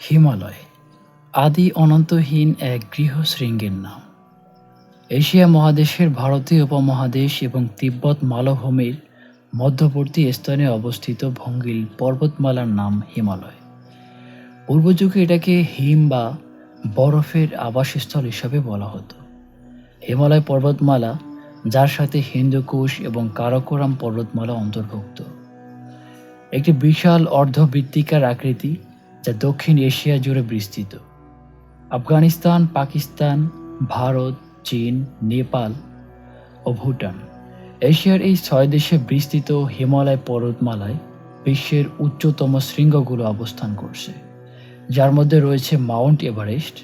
হিমালয়, আদি অনন্তহীন এক গৃহশৃঙ্গের নাম। এশিয়া মহাদেশের ভারতীয় উপমহাদেশ এবং তিব্বত মালভূমির মধ্যবর্তী স্থানে অবস্থিত ভঙ্গিল পর্বতমালার নাম হিমালয়। পূর্বযুগে এটাকে হিম বা বরফের আবাসস্থল হিসাবে বলা হতো। হিমালয় পর্বতমালা, যার সাথে হিন্দুকুশ এবং কারাকোরাম পর্বতমালা অন্তর্ভুক্ত। একটি বিশাল অর্ধবৃত্তিকার আকৃতি যা দক্ষিণ এশিয়া জুড়ে বিস্তৃত। আফগানিস্তান, পাকিস্তান, ভারত, চীন, নেপাল ও ভুটান। এশিয়ার এই ছয় দেশে বিস্তৃত হিমালয় পর্বতমালায় বিশ্বের উচ্চতম শৃঙ্গগুলো অবস্থান করছে, যার মধ্যে রয়েছে মাউন্ট এভারেস্ট,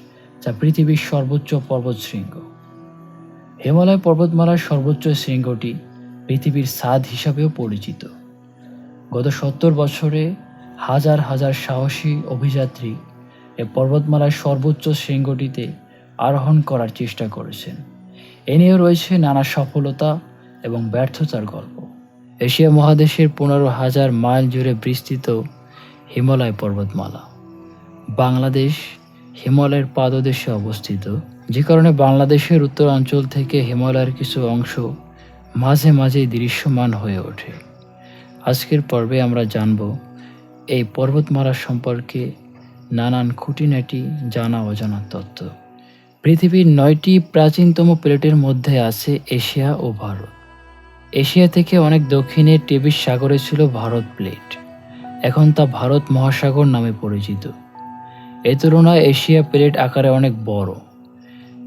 যা পৃথিবীর সর্বোচ্চ পর্বত শৃঙ্গ। হিমালয় পর্বতমালার সর্বোচ্চ শৃঙ্গটি পৃথিবীর সাদ হিসাবেও পরিচিত। গত সত্তর বছরে হাজার হাজার সাহসী অভিযাত্রী এ পর্বতমালার সর্বোচ্চ শৃঙ্গটিতে আরোহণ করার চেষ্টা করেছেন। এ নিয়েও রয়েছে নানা সফলতা এবং ব্যর্থতার গল্প। এশিয়া মহাদেশের পনেরো হাজার মাইল জুড়ে বিস্তৃত হিমালয় পর্বতমালা। বাংলাদেশ হিমালয়ের পাদদেশে অবস্থিত। যে কারণে বাংলাদেশের উত্তরাঞ্চল থেকে হিমালয়ের কিছু অংশ মাঝে মাঝেই দৃশ্যমান হয়ে ওঠে। আজকের পর্বে আমরা জানব এই পর্বতমালা সম্পর্কে নানান খুঁটিনাটি জানা অজানা তত্ত্ব। পৃথিবীর নয়টি প্রাচীনতম প্লেটের মধ্যে আছে এশিয়া ও ভারত। এশিয়া থেকে অনেক দক্ষিণে টেবিস সাগরে ছিল ভারত প্লেট। এখন তা ভারত মহাসাগর নামে পরিচিত। এ তুলনায় এশিয়া প্লেট আকারে অনেক বড়।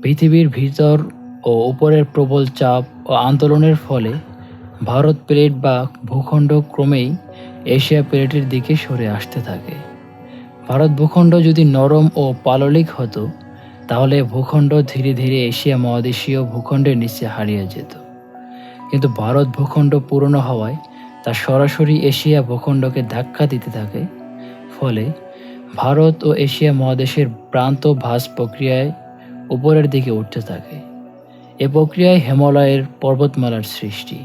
পৃথিবীর ভিতর ও উপরের প্রবল চাপ ও আন্দোলনের ফলে ভারত প্লেট বা ভূখণ্ড ক্রমেই এশিয়া প্লেটের দিকে সরে আসতে থাকে। ভারত ভূখণ্ড যদি নরম ও পাললিক হতো, তাহলে ভূখণ্ড ধীরে ধীরে এশিয়া মহাদেশীয় ভূখণ্ডের নিচে হারিয়ে যেত। কিন্তু ভারত ভূখণ্ড পুরনো হওয়ায় তা সরাসরি এশিয়া ভূখণ্ডকে ধাক্কা দিতে থাকে। ফলে ভারত ও এশিয়া মহাদেশের প্রান্ত ভাস প্রক্রিয়ায় উপরের দিকে উঠতে থাকে। এ প্রক্রিয়ায় হিমালয়ের পর্বতমালার সৃষ্টি।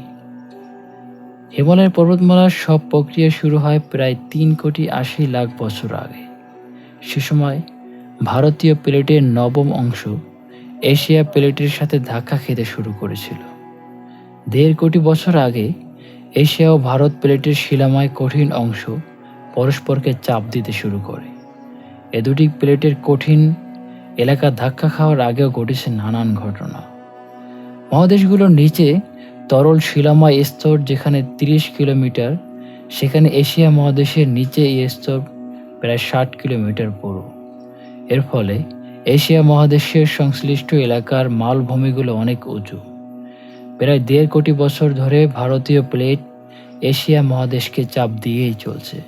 হিমালয়ের পর্বতমালার সব প্রক্রিয়া শুরু হয় প্রায় তিন কোটি আশি লাখ বছর আগে। সে সময় ভারতীয় প্লেটের নবম অংশ এশিয়া প্লেটের সাথে ধাক্কা খেতে শুরু করেছিল। দেড় কোটি বছর আগে এশিয়া ও ভারত প্লেটের শিলাময় কঠিন অংশ পরস্পরকে চাপ দিতে শুরু করে। এ দুটি প্লেটের কঠিন এলাকা ধাক্কা খাওয়ার আগেও ঘটেছে নানান ঘটনা। মহাদেশগুলোর নিচে তরল শিলাময় স্তর যেখানে তিরিশ কিলোমিটার, সেখানে এশিয়া মহাদেশের নিচে এই স্তর প্রায় ষাট কিলোমিটার পুরো। এর ফলে এশিয়া মহাদেশের সংশ্লিষ্ট এলাকার মালভূমিগুলো অনেক উঁচু। প্রায় দেড় কোটি বছর ধরে ভারতীয় প্লেট এশিয়া মহাদেশকে চাপ দিয়েই চলছে।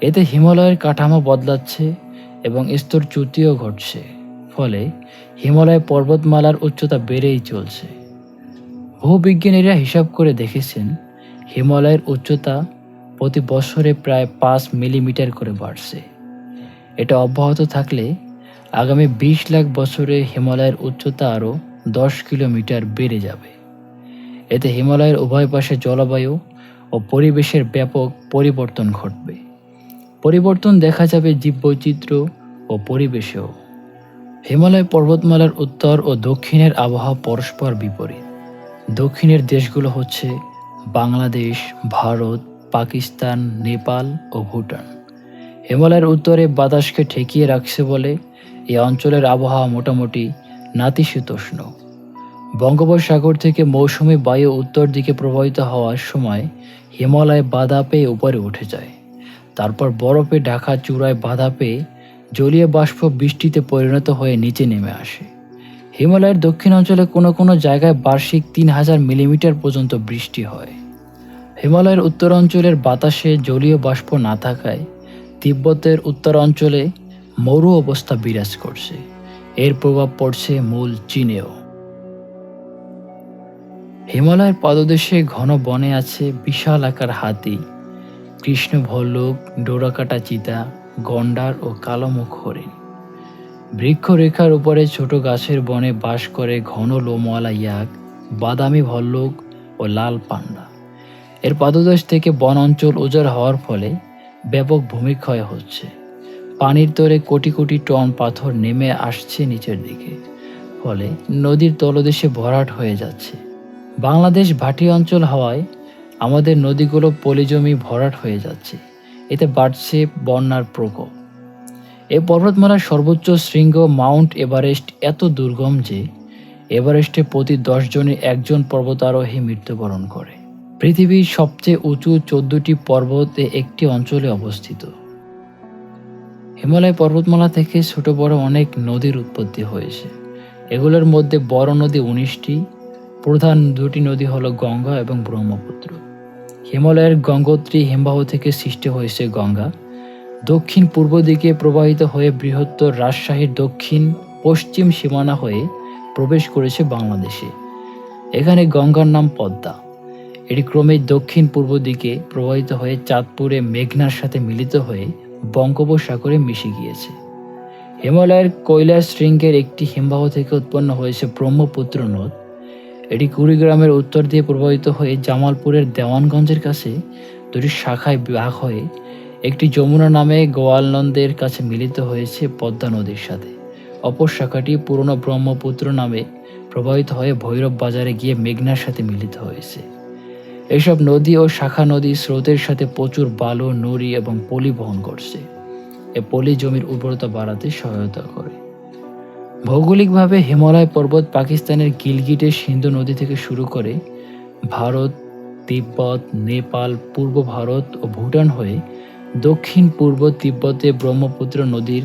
এতে হিমালয়ের কাঠামো বদলাচ্ছে এবং স্তরচ্যুতিও ঘটছে। ফলে হিমালয় পর্বতমালার উচ্চতা বেড়েই চলছে। ভূবিজ্ঞানীরা হিসাব করে দেখেছেন, হিমালয়ের উচ্চতা প্রতি বছরে প্রায় পাঁচ মিলিমিটার করে বাড়ছে। এটা অব্যাহত থাকলে আগামী বিশ লাখ বছরে হিমালয়ের উচ্চতা আরও দশ কিলোমিটার বেড়ে যাবে। এতে হিমালয়ের উভয় পাশে জলবায়ু ও পরিবেশের ব্যাপক পরিবর্তন ঘটবে। পরিবর্তন দেখা যাবে জীববৈচিত্র্য ও পরিবেশেও। হিমালয় পর্বতমালার উত্তর ও দক্ষিণের আবহাওয়া পরস্পর বিপরীত। দক্ষিণের দেশগুলো হচ্ছে বাংলাদেশ, ভারত, পাকিস্তান, নেপাল ও ভুটান। হিমালয়ের উত্তরে বাতাসকে ঠেকিয়ে রাখছে বলে এই অঞ্চলের আবহাওয়া মোটামুটি নাতিশীতোষ্ণ। বঙ্গোপসাগর থেকে মৌসুমি বায়ু উত্তর দিকে প্রবাহিত হওয়ার সময় হিমালয় বাধা পেয়ে উপরে উঠে যায়। তারপর বরফে ঢাকা চূড়ায় বাধা পেয়ে জলীয় বাষ্প বৃষ্টিতে পরিণত হয়ে নিচে নেমে আসে। হিমালয়ের দক্ষিণ অঞ্চলে কোনো কোনো জায়গায় বার্ষিক তিন হাজার মিলিমিটার পর্যন্ত বৃষ্টি হয়। হিমালয়ের উত্তর অঞ্চলের বাতাসে জলীয় বাষ্প না থাকায় তিব্বতের উত্তর অঞ্চলে মরু অবস্থা বিরাজ করছে। এর প্রভাব পড়ছে মূল চীনেও। হিমালয়ের পাদদেশে ঘন বনে আছে বিশাল আকার হাতি। কৃষ্ণ ভল্লুক ডোরাকাটা চিতা, গন্ডার ও কালোমুখ হরিণ। বৃক্ষরেখার উপরে ছোট গাছের বনে বাস করে ঘন লোমওয়ালা ইয়াক, বাদামি ভল্লুক ও লাল পান্ডা। এর পাদদেশ থেকে বন অঞ্চল উজাড় হওয়ার ফলে ব্যাপক ভূমিক্ষয় হচ্ছে। পানির তরে কোটি কোটি টন পাথর নেমে আসছে নিচের দিকে, ফলে নদীর তলদেশে ভরাট হয়ে যাচ্ছে। বাংলাদেশ ভাটি অঞ্চল হওয়ায় আমাদের নদীগুলো পলিজমি ভরাট হয়ে যাচ্ছে। এতে বাড়ছে বন্যার প্রকোপ। এই পর্বতমালার সর্বোচ্চ শৃঙ্গ মাউন্ট এভারেস্ট এত দুর্গম যে, এভারেস্টে প্রতি জনে একজন পর্বতারোহী মৃত্যুবরণ করে। পৃথিবীর সবচেয়ে উঁচু চোদ্দটি পর্বতে একটি অঞ্চলে অবস্থিত। হিমালয় পর্বতমালা থেকে ছোট বড় অনেক নদীর উৎপত্তি হয়েছে। এগুলোর মধ্যে বড় নদী উনিশটি, প্রধান দুটি নদী হলো গঙ্গা এবং ব্রহ্মপুত্র। হিমালয়ের গঙ্গোত্রী হিমবাহ থেকে সৃষ্টি হয়েছে গঙ্গা। দক্ষিণ পূর্ব দিকে প্রবাহিত হয়ে বৃহত্তর রাজশাহীর দক্ষিণ পশ্চিম সীমানা হয়ে প্রবেশ করেছে বাংলাদেশে। এখানে গঙ্গার নাম পদ্মা। এটি ক্রমে দক্ষিণ পূর্ব দিকে প্রবাহিত হয়ে চাঁদপুরে মেঘনার সাথে মিলিত হয়ে বঙ্গোপসাগরে মিশে গিয়েছে। হিমালয়ের কৈলাস শৃঙ্গের একটি হিমবাহ থেকে উৎপন্ন হয়েছে ব্রহ্মপুত্র নদ। এটি কুড়িগ্রামের উত্তর দিয়ে প্রবাহিত হয়ে জামালপুরের দেওয়ানগঞ্জের কাছে দুটি শাখায় ভাগ হয়ে একটি যমুনা নামে গোয়ালনন্দের কাছে মিলিত হয়েছে পদ্মা নদীর সাথে। অপর শাখাটি পুরনো ব্রহ্মপুত্র নামে প্রবাহিত হয়ে ভৈরব বাজারে গিয়ে মেঘনার সাথে মিলিত হয়েছে। এসব নদী ও শাখা নদী স্রোতের সাথে প্রচুর বালু, নুড়ি এবং পলি বহন করছে। এ পলি জমির উর্বরতা বাড়াতে সহায়তা করে। ভৌগোলিকভাবে হিমালয় পর্বত পাকিস্তানের গিলগিটের সিন্ধু নদী থেকে শুরু করে ভারত, তিব্বত, নেপাল, পূর্ব ভারত ও ভুটান হয়ে দক্ষিণ পূর্ব তিব্বতে ব্রহ্মপুত্র নদীর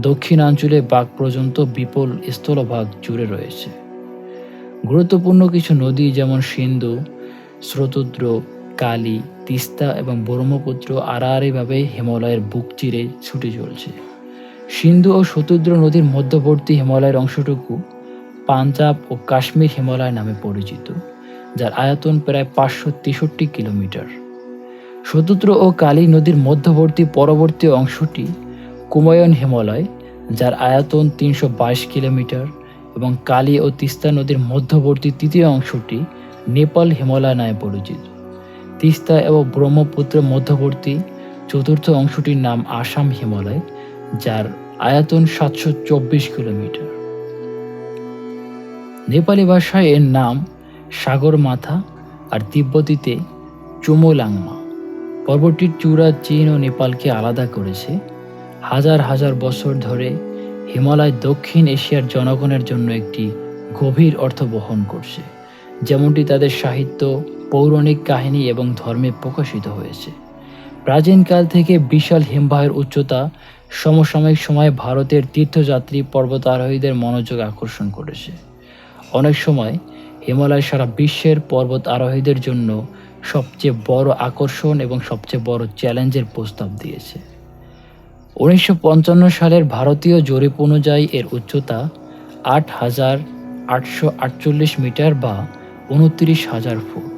দক্ষিণাঞ্চলে বাঘ পর্যন্ত বিপুল স্থলভাগ জুড়ে রয়েছে। গুরুত্বপূর্ণ কিছু নদী যেমন সিন্ধু, স্রোতদ্র, কালী, তিস্তা এবং ব্রহ্মপুত্র আড়াআড়িভাবে হিমালয়ের বুক চিরে ছুটে চলছে। সিন্ধু ও শতুদ্র নদীর মধ্যবর্তী হিমালয়ের অংশটুকু পাঞ্জাব ও কাশ্মীর হিমালয় নামে পরিচিত, যার আয়তন প্রায় পাঁচশো তেষট্টি কিলোমিটার। শতুদ্র ও কালী নদীর মধ্যবর্তী পরবর্তী অংশটি কুমায়ুন হিমালয়, যার আয়তন তিনশো বাইশ কিলোমিটার, এবং কালী ও তিস্তা নদীর মধ্যবর্তী তৃতীয় অংশটি নেপাল হিমালয় নামে পরিচিত। তিস্তা এবং ব্রহ্মপুত্র মধ্যবর্তী চতুর্থ অংশটির নাম আসাম হিমালয়, যার আয়তন সাতশো চব্বিশ কিলোমিটার। নেপালি ভাষায় এর নাম সাগর মাথা আর তিব্বতীতে চুমোলাংমা। পর্বতটির চূড়া চীন ও নেপালকে আলাদা করেছে। হাজার হাজার বছর ধরে হিমালয় দক্ষিণ এশিয়ার জনগণের জন্য একটি গভীর অর্থ বহন করছে, যেমনটি তাদের সাহিত্য, পৌরাণিক কাহিনী এবং ধর্মে প্রকাশিত হয়েছে। প্রাচীনকাল থেকে বিশাল হিমবাহের উচ্চতা, সমসাময়িক সময়ে ভারতের তীর্থযাত্রী পর্বতারোহীদের মনোযোগ আকর্ষণ করেছে। অনেক সময় হিমালয় সারা বিশ্বের পর্বত আরোহীদের জন্য সবচেয়ে বড় আকর্ষণ এবং সবচেয়ে বড় চ্যালেঞ্জের প্রস্তাব দিয়েছে। উনিশশো পঞ্চান্ন সালের ভারতীয় জরিপ অনুযায়ী এর উচ্চতা আট হাজার আটশো আটচল্লিশ মিটার বা উনত্রিশ হাজার ফুট।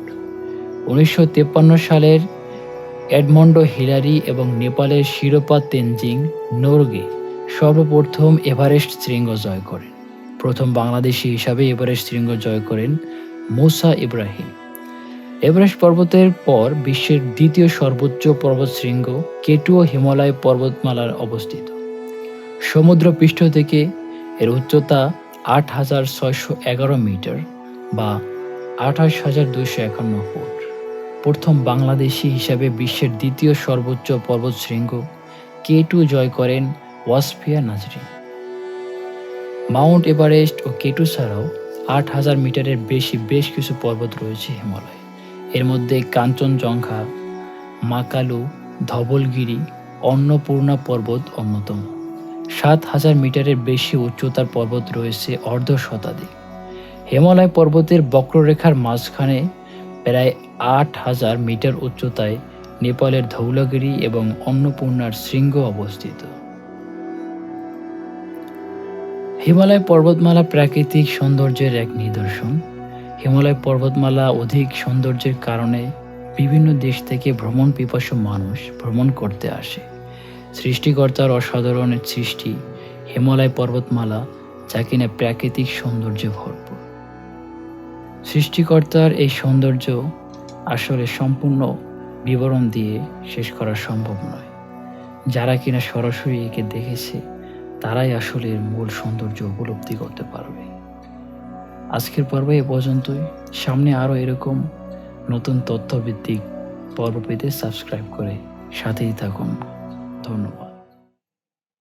উনিশশো সালের এডমন্ডো হিলারি এবং নেপালের শিরোপা তেনজিং নোরগে সর্বপ্রথম এভারেস্ট শৃঙ্গ জয় করেন। প্রথম বাংলাদেশি হিসাবে এভারেস্ট শৃঙ্গ জয় করেন মুসা ইব্রাহিম। এভারেস্ট পর্বতের পর বিশ্বের দ্বিতীয় সর্বোচ্চ পর্বত শৃঙ্গ কেটুও হিমালয় পর্বতমালার অবস্থিত। সমুদ্র পৃষ্ঠ থেকে এর উচ্চতা আট হাজার ছয়শো এগারো মিটার বা আঠাশ হাজার দুইশো একান্ন ফুট। প্রথম বাংলাদেশি হিসাবে বিশ্বের দ্বিতীয় সর্বোচ্চ পর্বত শৃঙ্গ কে টু জয় করেন ওয়াসফিয়া নাজরিন মাউন্ট এভারেস্ট ও কেটু ছাড়াও আট হাজার মিটারের বেশি বেশ কিছু পর্বত রয়েছে হিমালয়ে। এর মধ্যে কাঞ্চনজঙ্ঘা, মাকালু, ধবলগিরি, অন্নপূর্ণা পর্বত অন্যতম। সাত হাজার মিটারের বেশি উচ্চতার পর্বত রয়েছে অর্ধ শতাধিক। হিমালয় পর্বতের বক্ররেখার মাঝখানে প্রায় আট হাজার মিটার উচ্চতায় নেপালের ধৌলগিরি এবং অন্নপূর্ণার শৃঙ্গ অবস্থিত। হিমালয় পর্বতমালা প্রাকৃতিক সৌন্দর্যের এক নিদর্শন। হিমালয় পর্বতমালা অধিক সৌন্দর্যের কারণে বিভিন্ন দেশ থেকে ভ্রমণ পিপাসু মানুষ ভ্রমণ করতে আসে। সৃষ্টিকর্তার অসাধারণ সৃষ্টি হিমালয় পর্বতমালা, যা কিনা প্রাকৃতিক সৌন্দর্যে ভরপুর। সৃষ্টিকর্তার এই সৌন্দর্য আসলে সম্পূর্ণ বিবরণ দিয়ে শেষ করা সম্ভব নয়। যারা কিনা সরাসরি একে দেখেছে, তারাই আসলে মূল সৌন্দর্য উপলব্ধি করতে পারবে। আজকের পর্ব এ পর্যন্তই। সামনে আরও এরকম নতুন তথ্যভিত্তিক পর্ব পেতে সাবস্ক্রাইব করে সাথেই থাকুন। ধন্যবাদ।